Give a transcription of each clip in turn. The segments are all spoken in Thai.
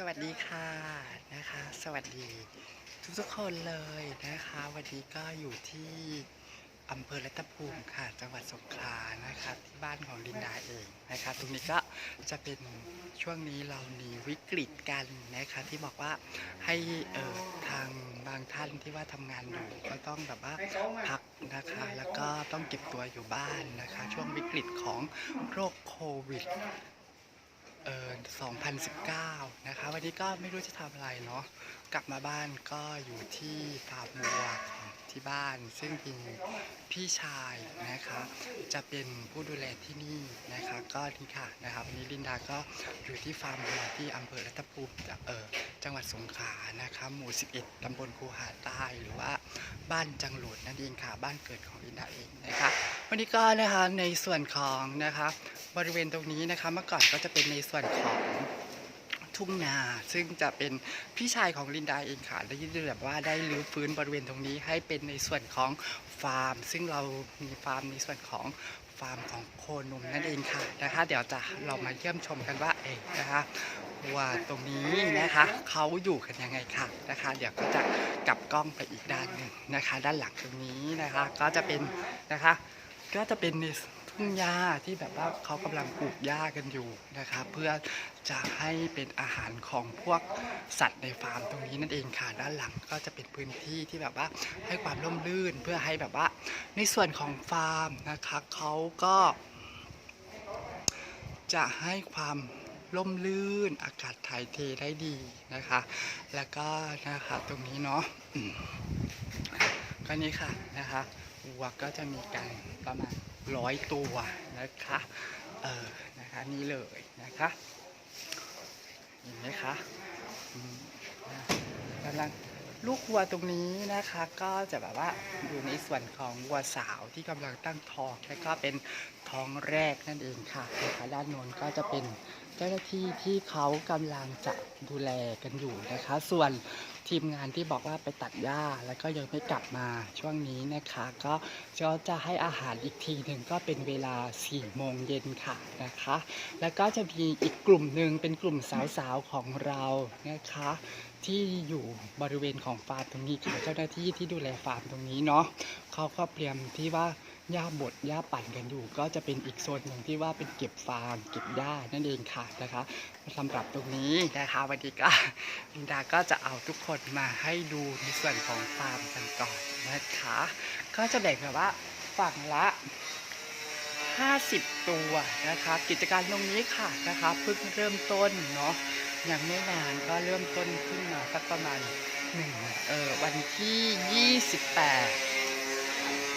สวัสดีค่ะนะคะ สวัสดีทุกทุกๆคนเลยนะคะ วันนี้ก็อยู่ที่อำเภอรัตภูมิค่ะ จังหวัดสงขลานะคะที่บ้านของลินดาเองนะคะ ตรงนี้ก็จะเป็นช่วงนี้เรามีวิกฤตกันนะคะที่บอกว่าให้เอ่อทางบางท่านที่ว่าทำงานอยู่ก็ต้องแบบว่าพักนะคะ แล้วก็ต้องเก็บตัวอยู่บ้านนะคะ ช่วงวิกฤตของโรคโควิด เอ่อ2019 นะคะ วันนี้ก็ไม่รู้จะทำอะไรเนาะ กลับมาบ้านก็อยู่ที่ฟาร์มวัวของที่บ้าน ซึ่งเป็นพี่ชายนะคะ จะเป็นผู้ดูแลที่นี่นะคะ ก็นี่ค่ะนะครับวันนี้ลินดาก็อยู่ที่ฟาร์มวัวที่อำเภอรัตภูมิเอ่อจังหวัดสงขลานะคะ หมู่ 11 ตำบลคูหาใต้หรือว่าบ้านจังหลุดนั่นเองค่ะ บ้านเกิดของลินดาเองนะคะ วันนี้ก็นะคะในส่วนของนะคะ บริเวณตรงนี้นะคะเมื่อก่อนก็จะเป็นในส่วนของทุ่งนา ซึ่งจะเป็นพี่ชายของลินดาเองค่ะได้ยินแบบว่าได้รื้อฟื้นบริเวณตรงนี้ให้เป็นในส่วนของฟาร์ม ซึ่งเรามีฟาร์มในส่วนของฟาร์มของโคนมนั่นเองค่ะนะคะ เดี๋ยวจะเรามาเยี่ยมชมกันว่าเองนะคะว่าตรงนี้นะคะเขาอยู่กันยังไงค่ะนะคะ เดี๋ยวก็จะกลับกล้องไปอีกด้านหนึ่งนะคะ ด้านหลังตรงนี้นะคะ ก็จะเป็นนะคะ ก็จะเป็นใน ทุ่งหญ้าที่แบบว่าเขากำลังปลูกหญ้ากันอยู่นะคะเพื่อจะให้เป็นอาหารของพวกสัตว์ในฟาร์มตรงนี้นั่นเองค่ะด้านหลังก็จะเป็นพื้นที่ที่แบบว่าให้ความร่มรื่นเพื่อให้แบบว่า ในส่วนของฟาร์มนะคะเขาก็ จะให้ความร่มรื่นอากาศถ่ายเทได้ดีนะคะ แล้วก็นะคะตรงนี้เนาะก็นี่ค่ะนะคะวัวก็จะมีกันประมาณ ร้อยตัวนะคะเออนะคะนี่เลยนะคะเห็นไหมคะกำลังลูกวัวตรงนี้นะคะก็จะแบบว่าอยู่ในส่วนของวัวสาวที่กำลังตั้งท้องแล้วก็เป็นท้องแรกนั่นเองค่ะนะคะด้านโน้นก็จะเป็นเจ้าหน้าที่ที่เขากำลังจะดูแลกันอยู่นะคะ ส่วน ทีมงานที่บอกว่าไปตัดหญ้าแล้วก็ยังไม่กลับมาช่วงนี้นะคะ ก็ก็จะให้อาหารอีกทีหนึ่งก็เป็นเวลา4โมงเย็นค่ะนะคะ แล้วก็จะมีอีกกลุ่มหนึ่งเป็นกลุ่มสาวๆของเรานะคะ ที่อยู่บริเวณของฟาร์มตรงนี้ค่ะเจ้าหน้าที่ที่ดูแลฟาร์มตรงนี้เนาะเขาก็เตรียมที่ว่า หญ้าบดหญ้าปั่นกันอยู่ ก็จะเป็นอีกโซนหนึ่งที่ว่าเป็นเก็บฟางเก็บหญ้านั่นเองค่ะนะคะสำหรับตรงนี้นะคะวันนี้ก็ลินดาก็จะเอาทุกคนมาให้ดูในส่วนของฟาร์มกันก่อนนะคะ ก็จะแบ่งแบบว่าฝั่งละ50 ตัวนะคะกิจการตรงนี้ค่ะนะคะเพิ่งเริ่มต้นเนาะยังไม่นานก็เริ่มต้นขึ้นมาสักประมาณหนึ่งเออวันที่ 28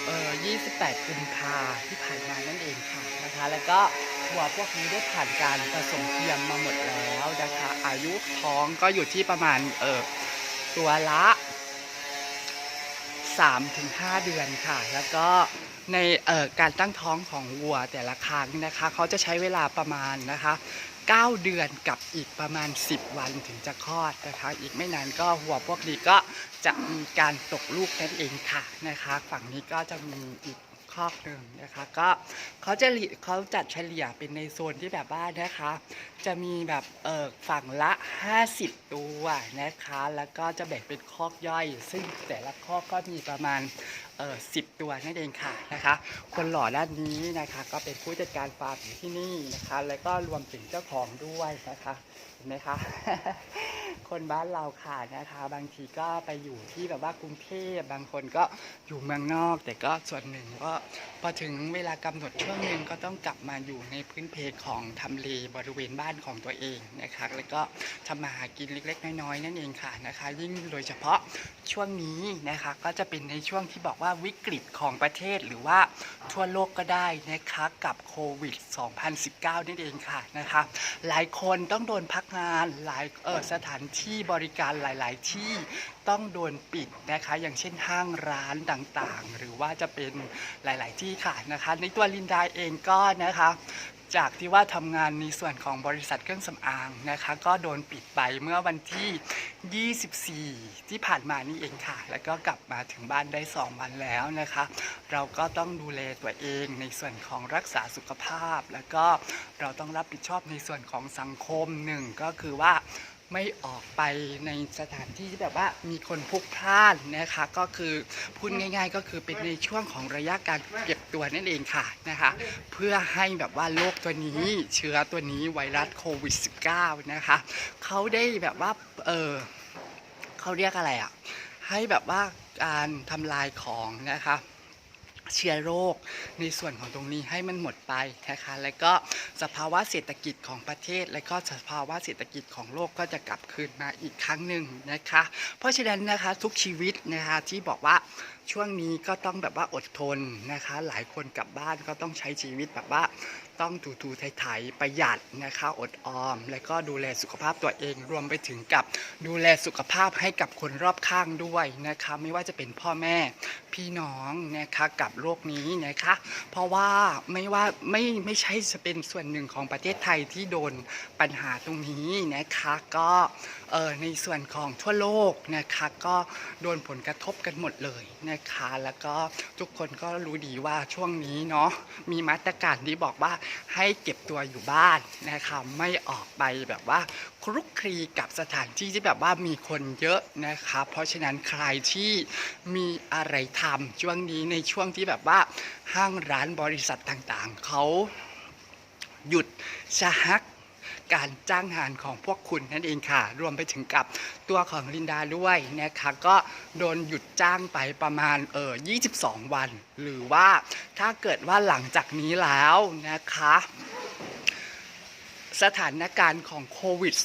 28 กุมภาที่ผ่านมานั่นเองค่ะนะคะ แล้วก็วัวพวกนี้ได้ผ่านการผสมเทียมมาหมดแล้วนะคะ อายุท้องก็อยู่ที่ประมาณเออตัวละ3-5 เดือนค่ะ แล้วก็ในเออการตั้งท้องของวัวแต่ละครั้งนะคะเขาจะใช้เวลาประมาณนะคะ 9 เดือนกับอีกประมาณ 10 วันถึงจะคลอดนะคะ อีกไม่นานก็วัวพวกนี้ก็ จะมีการตกลูกนั่นเองค่ะนะคะ ฝั่งนี้ก็จะมีอีกคอกหนึ่งนะคะก็เขาจะเขาจัดเฉลี่ยเป็นในโซนที่แบบว่านะคะ จะมีแบบเออฝั่งละ 50 ตัวนะคะ แล้วก็จะแบ่งเป็นคอกย่อย ซึ่งแต่ละคอกก็มีประมาณเออสิตัวนั่นเองค่ะนะคะ คนหล่อด้านนี้นะคะ ก็เป็นผู้จัดการฟาร์มอยู่ที่นี่นะคะ แล้วก็รวมถึงเจ้าของด้วยนะคะเห็นไหมคะ คนบ้านเราค่ะนะคะ บางทีก็ไปอยู่ที่แบบว่ากรุงเทพบางคนก็อยู่เมืองนอก แต่ก็ส่วนหนึ่งก็พอถึงเวลากำหนดช่วงหนึ่งก็ต้องกลับมาอยู่ในพื้นเพของทำเลบริเวณบ้านของตัวเองนะคะ แล้วก็ทำมาหากินเล็ก ๆ น้อยๆนั่นเองค่ะนะคะ ยิ่งโดยเฉพาะช่วงนี้นะคะก็จะเป็นในช่วงที่บอกว่าวิกฤตของประเทศหรือว่าทั่วโลกก็ได้นะคะกับโควิด 2019 นั่นเองค่ะนะคะ หลายคนต้องโดนพักงานหลายเออสถานที่ที่บริการหลาย ๆ ที่ต้องโดนปิดนะคะ อย่างเช่นห้างร้านต่างๆ หรือว่าจะเป็นหลาย ๆ ที่ค่ะนะคะ ในตัวลินดาเองก็นะคะจากที่ว่าทำงานในส่วนของบริษัทเครื่องสำอางนะคะ ก็โดนปิดไปเมื่อวันที่ 24 ที่ผ่านมานี่เองค่ะ แล้วก็กลับมาถึงบ้านได้ 2 วันแล้วนะคะ เราก็ต้องดูแลตัวเองในส่วนของรักษาสุขภาพ แล้วก็เราต้องรับผิดชอบในส่วนของสังคมหนึ่งก็คือว่า ไม่ออกไปในสถานที่ที่แบบว่ามีคนพลุกพล่านนะคะ ก็คือพูดง่าย ๆ ก็คือเป็นในช่วงของระยะการเก็บตัวนั่นเองค่ะนะคะ เพื่อให้แบบว่าโรคตัวนี้เชื้อตัวนี้ไวรัสโควิด -19 นะคะเขาได้แบบว่าเออเขาเรียกอะไรอะให้แบบว่าการทำลายของนะคะ เชื้อโรค ในส่วนของตรงนี้ให้มันหมดไปนะคะแล้วก็สภาวะเศรษฐกิจของประเทศ และก็สภาวะเศรษฐกิจของโลกก็จะกลับคืนมาอีกครั้งหนึ่งนะคะ เพราะฉะนั้นนะคะทุกชีวิตนะคะที่บอกว่าช่วงนี้ก็ต้องแบบว่าอดทนนะคะ หลายคนกลับบ้านก็ต้องใช้ชีวิตแบบว่าต้องถูๆไถๆประหยัดนะคะอดออม และก็ดูแลสุขภาพตัวเองรวมไปถึงกับดูแลสุขภาพให้กับคนรอบข้างด้วยนะคะไม่ว่าจะเป็นพ่อแม่พี่น้องนะคะกับโรคนี้นะคะ เพราะว่าไม่ว่าไม่ไม่ใช่จะเป็นส่วนหนึ่งของประเทศไทยที่โดนปัญหาตรงนี้นะคะก็เออในส่วนของทั่วโลกนะคะก็โดนผลกระทบกันหมดเลยนะคะ แล้วก็ทุกคนก็รู้ดีว่าช่วงนี้เนาะมีมาตรการที่บอกว่าให้เก็บตัวอยู่บ้านนะคะไม่ออกไปแบบว่าคลุกคลีกับสถานที่ที่แบบว่ามีคนเยอะนะคะเพราะฉะนั้นใครที่มีอะไรทำช่วงนี้ในช่วงที่แบบว่าห้างร้านบริษัทต่างๆเขาหยุดชะฮัก การจ้างงานของพวกคุณนั่นเองค่ะ รวมไปถึงกับตัวของลินดาด้วยนะคะก็โดนหยุดจ้างไปประมาณเออ22 วัน หรือว่าถ้าเกิดว่าหลังจากนี้แล้วนะคะ สถานการณ์ของโควิด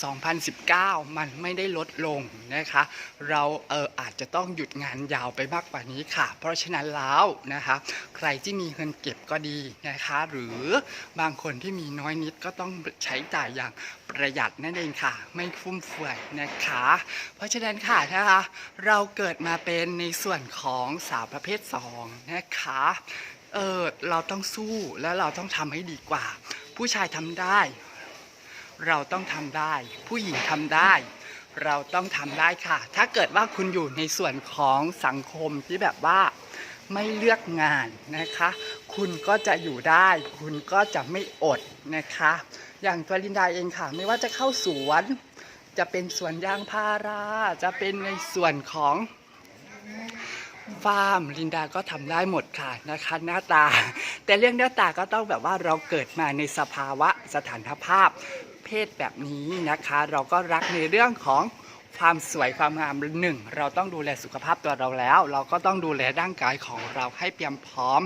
2019 มันไม่ได้ลดลงนะคะ เราเอออาจจะต้องหยุดงานยาวไปมากกว่านี้ค่ะ เพราะฉะนั้นแล้วนะคะ ใครที่มีเงินเก็บก็ดีนะคะ หรือบางคนที่มีน้อยนิดก็ต้องใช้จ่ายอย่างประหยัดนั่นเองค่ะ ไม่ฟุ่มเฟือยนะคะ เพราะฉะนั้นค่ะนะคะ เราเกิดมาเป็นในส่วนของสาวประเภท 2 นะคะเออเราต้องสู้แล้วเราต้องทำให้ดีกว่า ผู้ชายทำได้ เราต้องทำได้ ผู้หญิงทำได้ เราต้องทำได้ค่ะ ถ้าเกิดว่าคุณอยู่ในส่วนของสังคมที่แบบว่าไม่เลือกงานนะคะ คุณก็จะอยู่ได้ คุณก็จะไม่อดนะคะ อย่างตัวลินดาเองค่ะ ไม่ว่าจะเข้าสวน จะเป็นสวนยางพารา จะเป็นในส่วนของฟาร์มลินดาก็ทำได้หมดค่ะนะคะหน้าตา แต่เรื่องหน้าตาก็ต้องแบบว่าเราเกิดมาในสภาวะสถานภาพ เพศแบบนี้นะคะ เราก็รักในเรื่องของความสวยความงามหนึ่งเราต้องดูแลสุขภาพตัวเราแล้ว เราก็ต้องดูแลร่างกายของเราให้เตรียมพร้อม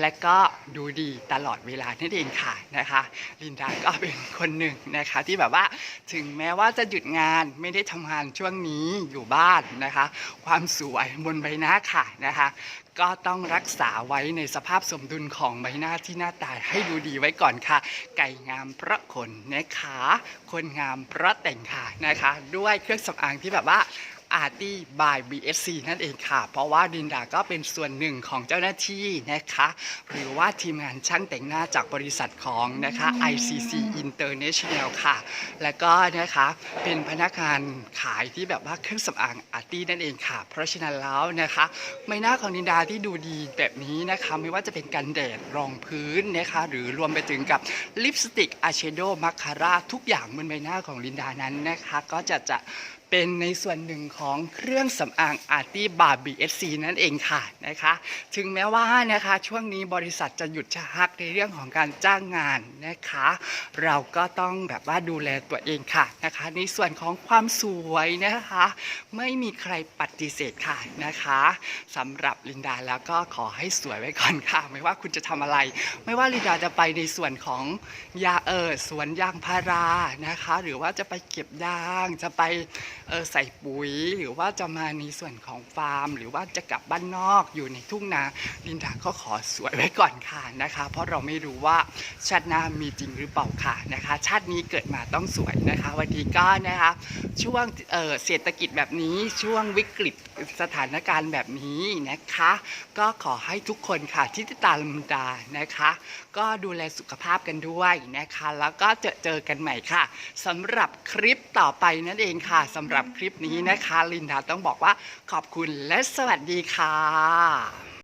และก็ดูดีตลอดเวลานั่นเองค่ะนะคะ ลินดาก็เป็นคนหนึ่งนะคะ ที่แบบว่าถึงแม้ว่าจะหยุดงานไม่ได้ทำงานช่วงนี้อยู่บ้านนะคะ ความสวยบนใบหน้าค่ะนะคะก็ต้องรักษาไว้ในสภาพสมดุลของใบหน้าที่หน้าตาให้ดูดีไว้ก่อนค่ะ ไก่งามเพราะขนนะคะคนงามเพราะแต่งค่ะนะคะ ด้วยเครื่องสำอางที่แบบว่า อาร์ตี้บาย BSC นั่นเองค่ะ เพราะว่าดินดาก็เป็นส่วนหนึ่งของเจ้าหน้าที่นะคะ หรือว่าทีมงานช่างแต่งหน้าจากบริษัทของนะคะ ICC International ค่ะ แล้วก็นะคะเป็นพนักงานขายที่แบบว่าเครื่องสำอางอาร์ตี้นั่นเองค่ะ เพราะฉะนั้นแล้วนะคะใบหน้าของดินดาที่ดูดีแบบนี้นะคะไม่ว่าจะเป็นกันแดดรองพื้นนะคะหรือรวมไปถึงกับลิปสติกอายแชโดว์มาคาร่าทุกอย่างบนใบหน้าของลินดานั้นนะคะก็จะจะ เป็นในส่วนหนึ่งของเครื่องสำอางอาร์ตี้บาร์บีเอสซีนั่นเองค่ะนะคะ ถึงแม้ว่านะคะช่วงนี้บริษัทจะหยุดชะฮักในเรื่องของการจ้างงานนะคะ เราก็ต้องแบบว่าดูแลตัวเองค่ะนะคะ ในส่วนของความสวยนะคะ ไม่มีใครปฏิเสธค่ะนะคะสำหรับลินดาแล้วก็ขอให้สวยไว้ก่อนค่ะ ไม่ว่าคุณจะทำอะไร ไม่ว่าลินดาจะไปในส่วนของยาเออสวนยางพารานะคะ หรือว่าจะไปเก็บยางจะไปใส่ปุ๋ย หรือว่าจะมาในส่วนของฟาร์ม หรือว่าจะกลับบ้านนอกอยู่ในทุ่งนาลินดาก็ขอสวยไว้ก่อนค่ะนะคะ เพราะเราไม่รู้ว่าชาติหน้ามีจริงหรือเปล่าค่ะนะคะ ชาตินี้เกิดมาต้องสวยนะคะ วันนี้ก็นะคะช่วงเออเศรษฐกิจแบบนี้ช่วงวิกฤตสถานการณ์แบบนี้นะคะ ก็ขอให้ทุกคนค่ะที่ติดตามลินดานะคะ ก็ดูแลสุขภาพกันด้วยนะคะ แล้วก็เจอเจอกันใหม่ค่ะสำหรับคลิปต่อไปนั่นเองค่ะสำหรับคลิปนี้นะคะ ลินดาต้องบอกว่าขอบคุณและสวัสดีค่ะ